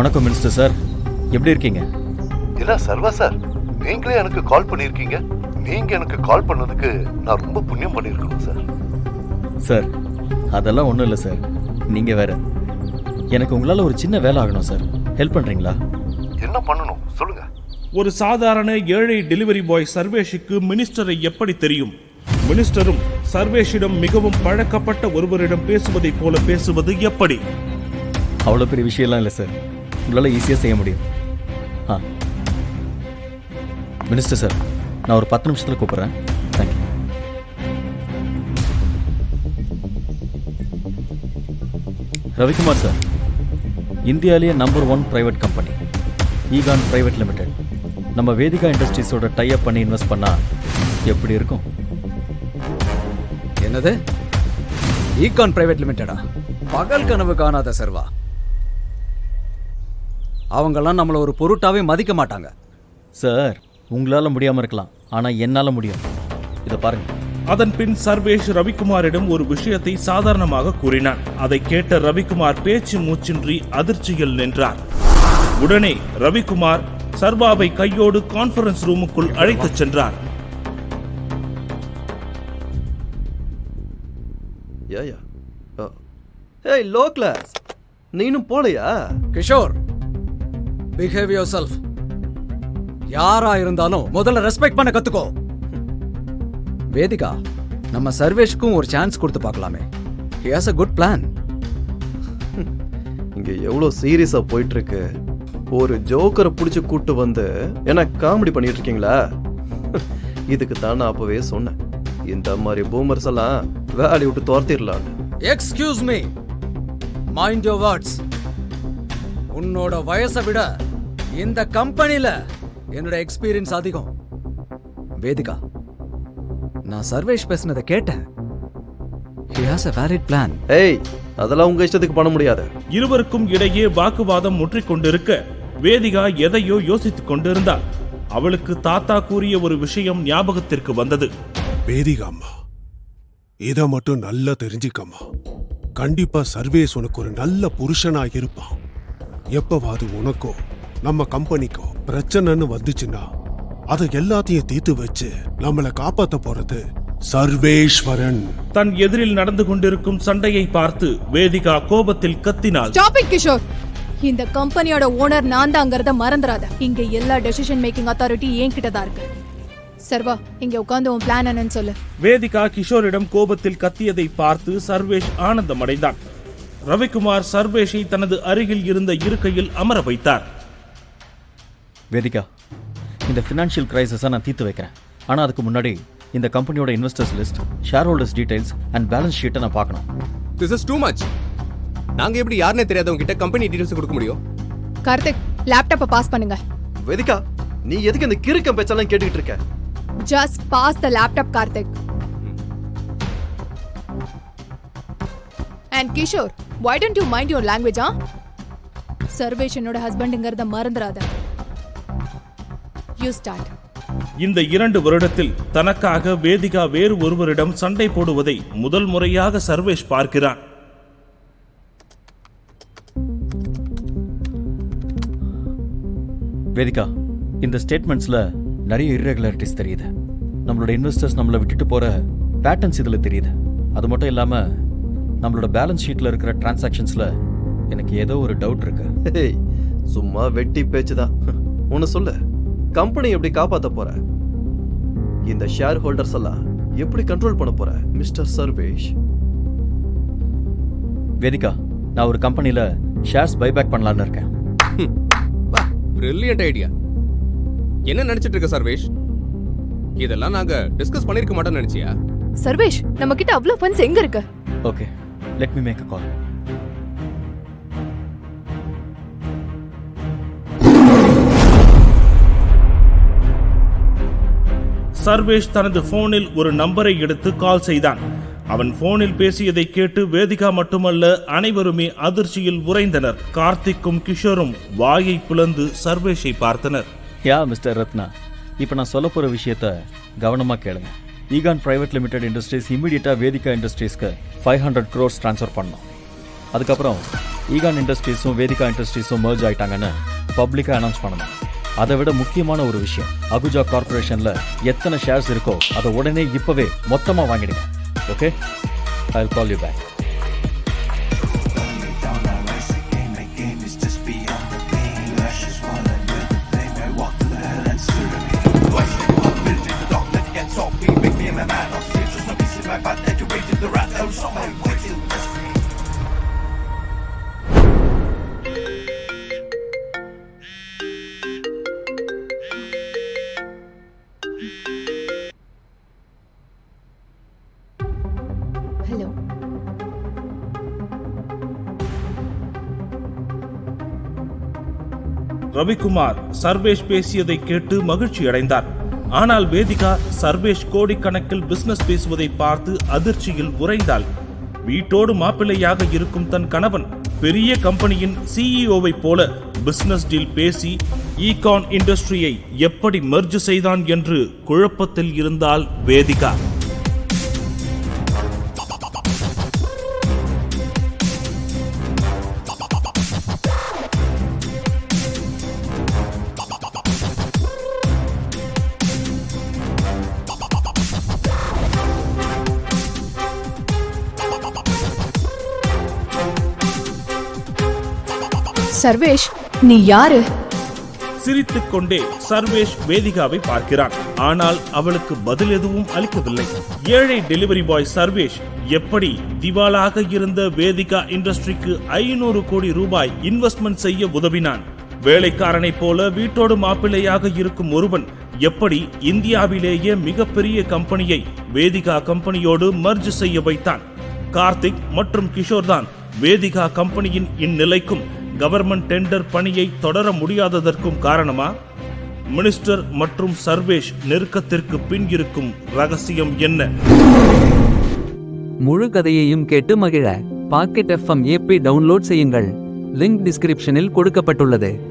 வணக்கம் minister sir. எப்படி இருக்கீங்க? இல்ல சர்வா சார். நீங்களே எனக்கு கால் பண்ணியிருக்கீங்க. நீங்க எனக்கு கால் பண்ணதுக்கு நான் ரொம்ப புண்ணியம் பண்ணியிருக்கணும் சார். சார் அதெல்லாம் ஒன்றும் இல்லை சார். நீங்கள் வேற. எனக்கு உங்களால் ஒரு சின்ன வேலை ஆகணும் சார். ஹெல்ப் பண்ணுறீங்களா என்ன பண்ணணும்? சொல்லுங்க. ஒரு சாதாரண ஏழை டெலிவரி பாய் சர்வேஷுக்கு மினிஸ்டரை எப்படி தெரியும்? மினிஸ்டரும் சர்வேஷிடம் மிகவும் பழக்கப்பட்ட ஒருவரிடம் பேசுவதைப் போல பேசுவது எப்படி? அவ்வளோ பெரிய விஷயம்லாம் இல்லை சார். உங்களால் ஈஸியாக செய்ய முடியும். ஆ. மினிஸ்டர் சார் நான் ஒரு பத்து நிமிஷத்தில் கூப்பிட்றேன். தேங்க்யூ ரவிக்குமார் சார் இந்தியாவிலேயே நம்பர் ஒன் பிரைவேட் கம்பெனி ஈகான் ப்ரைவேட் லிமிடெட் நம்ம வேதிகா இண்டஸ்ட்ரீஸோட டைப் பண்ணி இன்வெஸ்ட் பண்ணால் எப்படி இருக்கும்? என்னது? ஈகான் பிரைவேட் லிமிடெடா பகல் கனவு காணாத சர்வா? அவங்கெல்லாம் நம்மள ஒரு பொருட்டாவே மதிக்க மாட்டாங்க. சார் உங்களால் முடியாமல் இருக்கலாம். ஆனால் என்னால் முடியும். இதை பாருங்கள் அதன் பின் சர்வேஷ் ரவிக்குமாரிடம் ஒரு விஷயத்தை சாதாரணமாக கூறினான். அதை கேட்ட ரவிக்குமார் பேச்சு மூச்சின்றி அதிர்ச்சியில் நின்றார். உடனே ரவிக்குமார் சர்வாவை கையோடு கான்ஃபரன்ஸ் ரூமுக்குள் அழைத்துச் சென்றார். ஏயா ஏய் லோ கிளாஸ் நீனும் போலையா? கிஷோர் பிஹேவ் யோர் செல்ஃப் யாரா இருந்தாலும் முதல்ல ரெஸ்பெக்ட் பண்ண கத்துக்கோ. வேதிகா நம்ம சர்வேஷ்க்கும் ஒரு சான்ஸ் கொடுத்து பார்க்கலாமே. He has a good plan இங்க எவ்வளோ சீரியஸா போயிட்டு இருக்கு ஒரு ஜோக்கரை பிடிச்சி கூட்டு வந்து என்ன காமெடி பண்ணிட்டு இருக்கீங்களா இதுக்கு தான் நான் அப்பவே சொன்னேன். இந்த மாதிரி பூமர்ஸ் எல்லாம் வேலையை விட்டு துரத்திடலான்னு excuse me mind your words உன்னோட வயசை விட இந்த கம்பெனில என்னோட எக்ஸ்பீரியன்ஸ் அதிகம். வேதிகா நான் சர்வேஷ் பேசுனதை கேட்டேன். He has a valid plan ஏய் அதெல்லாம் உங்க இஷ்டத்துக்கு பண்ண முடியாது. இருவருக்கும் இடையே வாக்குவாதம் முற்றிக் கொண்டிருக்க வேதிகா எதையோ யோசித்துக் கொண்டிருந்தாள். அவளுக்கு தாத்தா கூறிய ஒரு விஷயம் ஞாபகத்திற்கு வந்தது. வேதிகாம்மா இத மட்டும் நல்லா தெரிஞ்சுக்கம்மா. கண்டிப்பா சர்வேஸ் உனக்கு ஒரு நல்ல புருஷனா இருப்பான் எப்பவாது உனக்கோ நம்ம கம்பெனிக்கோ பிரச்சனைன்னு வந்துச்சுன்னா அதை எல்லாத்தையும் தீர்த்து வச்சு நம்மளை காப்பாத்த போறது சர்வேஸ்வரன். தன் எதிரில் நடந்து கொண்டிருக்கும் சண்டையை பார்த்து வேதிகா கோபத்தில் கத்தினாள். ஸ்டாப் இட் கிஷோர் இந்த கம்பெனியோட ஓனர் நான் தாங்கிறத மறந்துடாத இங்க எல்லா டெசிஷன் மேக்கிங் அத்தாரிட்டி என்கிட்ட தான் இருக்கு. சர்வா இங்க உட்காந்து உன் பிளான் என்னன்னு சொல்லு. வேதிகா கிஷோரிடம் கோபத்தில் கத்தியதை பார்த்து சர்வேஷ் ஆனந்தமடைந்தான். ரவிக்குமார் சர்வேஷை தனது அருகில் இருந்த இருக்கையில் அமர வைத்தார். வேதிகா இந்த ஃபினான்ஷியல் கிரைசிஸை நான் தீர்த்து வைக்கிறேன். ஆனால் அதுக்கு முன்னாடி இந்த கம்பெனியோட investors list share holders details and balance ஷீட்டை நான் பார்க்கணும். திஸ் இஸ் டூ மச் நாங்க எப்படி யாருனே தெரியாதவங்க கிட்ட கம்பெனி டீடைல்ஸ் கொடுக்க முடியும்? கார்த்திக் லேப்டாப்பை பாஸ் பண்ணுங்க. வேதிகா நீ எதுக்கு இந்த கிறுக்கம் பேச்செல்லாம் கேட்டுக்கிட்டு இருக்க? Just pass the laptop Karthik. And Kishore why don't you mind your language ஆ சர்வேஷ் என்னோட ஹஸ்பண்டுங்கிறத மறந்துடாத யூ ஸ்டார்ட் இந்த இரண்டு வருடத்தில் தனக்காக வேதிகா வேறு ஒருவரிடம் சண்டை போடுவதை முதல் முறையாக சர்வேஷ் பார்க்கிறான். வேதிகா இந்த ஸ்டேட்மெண்ட்ஸில் நிறைய irregularities தெரியுது. நம்மளோட இன்வெஸ்டர்ஸ் நம்மளை விட்டுட்டு போகிற பேட்டர்ன்ஸ் இதில் தெரியுது. அது மட்டும் இல்லாமல் நம்மளோட பேலன்ஸ் ஷீட்டில் இருக்கிற டிரான்சாக்ஷன்ஸில் எனக்கு ஏதோ ஒரு டவுட் இருக்கு. சும்மா வெட்டி பேச்சு தான். ஒன்னு சொல்லு கம்பெனி எப்படி காப்பாத்த போற? இந்த ஷேர் ஹோல்டர்ஸ் எல்லாம் எப்படி கண்ட்ரோல் பண்ண போற மிஸ்டர் சர்வேஷ்? வேதிகா நான் ஒரு கம்பெனியில் ஷேர்ஸ் பைபேக் பண்ணலான்னு இருக்கேன். பிரில்லியன்ட் ஐடியா என்ன நினைச்சிட்டு இருக்க சர்வேஷ்? இதெல்லாம் நாங்க டிஸ்கஸ் பண்ணிருக்க மாட்டோம்னு நினைச்சியா? சர்வேஷ் நம்ம கிட்ட அவ்வளவு ஃபண்ட்ஸ் எங்க இருக்கு? Okay let me make a call Sarvesh தனது போனில் ஒரு நம்பரை எடுத்து கால் செய்தான். அவன் போனில் பேசியதை கேட்டு வேதிகா மட்டுமல்ல அனைவருமே அதிர்ச்சியில் உறைந்தனர். கார்த்திக்கும் கிஷோரும் வாயை பிளந்து சர்வேஷை பார்த்தனர். யா மிஸ்டர் ரத்னா இப்போ நான் சொல்ல போகிற விஷயத்த கவனமாக கேளுங்க. ஈகான் பிரைவேட் லிமிடெட் இண்டஸ்ட்ரீஸ் இமீடியட்டாக வேதிகா இண்டஸ்ட்ரீஸ்க்கு ஃபைவ் ஹண்ட்ரட் க்ரோர்ஸ் ட்ரான்ஸ்ஃபர் பண்ணோம். அதுக்கப்புறம் ஈகான் இண்டஸ்ட்ரீஸும் வேதிகா இண்டஸ்ட்ரீஸும் merge ஆயிட்டாங்கன்னு பப்ளிக்காக அனௌன்ஸ் பண்ணணும். அதை விட முக்கியமான ஒரு விஷயம் அகுஜா கார்பரேஷனில் எத்தனை ஷேர்ஸ் இருக்கோ அதை உடனே இப்போவே மொத்தமாக வாங்கிடுங்க. Okay I call you back Ravikumar Sarvesh பேசியதை கேட்டு மகிழ்ச்சி அடைந்தார். ஆனால் வேதிகா சர்வேஷ் கோடிக்கணக்கில் பிசினஸ் பேசுவதை பார்த்து அதிர்ச்சியில் உறைந்தாள். வீட்டோடு மாப்பிள்ளையாக இருக்கும் தன் கணவன் பெரிய கம்பெனியின் சிஇஓவை போல பிசினஸ் டீல் பேசி ஈகான் இண்டஸ்ட்ரியை எப்படி மெர்ஜ் செய்தான் என்று குழப்பத்தில் இருந்தால் வேதிகா. சர்வேஷ் நீ யாரு? சிரித்துக் கொண்டே சர்வேஷ் வேதிகாவை பார்க்கிறான். ஆனால் அவளுக்கு பதில் எதுவும் அளிக்கவில்லை. ஏழை டெலிவரி பாய் சர்வேஷ் எப்படி திவாலாக இருந்த வேதிகா இண்டஸ்ட்ரிக்கு ஐநூறு கோடி ரூபாய் இன்வெஸ்ட்மெண்ட் செய்ய உதவினான்? வேலைக்காரனைப் போல வீட்டோடு மாப்பிள்ளையாக இருக்கும் ஒருவன் எப்படி இந்தியாவிலேயே மிகப்பெரிய கம்பெனியை வேதிகா கம்பெனியோடு மர்ஜ் செய்ய வைத்தான்? கார்த்திக் மற்றும் கிஷோர் தான் வேதிகா கம்பெனியின் இந்நிலைக்கும் கவர்மெண்ட் டெண்டர் பணியை தொடர முடியாததற்கும் காரணமா? மினிஸ்டர் மற்றும் சர்வேஷ் நெருக்கத்திற்கு பின் இருக்கும் ரகசியம் என்ன? முழு கதையையும் கேட்டு மகிழ பாக்கெட் எஃப்எம் ஏபி டவுன்லோட் செய்யுங்கள். லிங்க் டிஸ்கிரிப்ஷனில் கொடுக்கப்பட்டுள்ளது.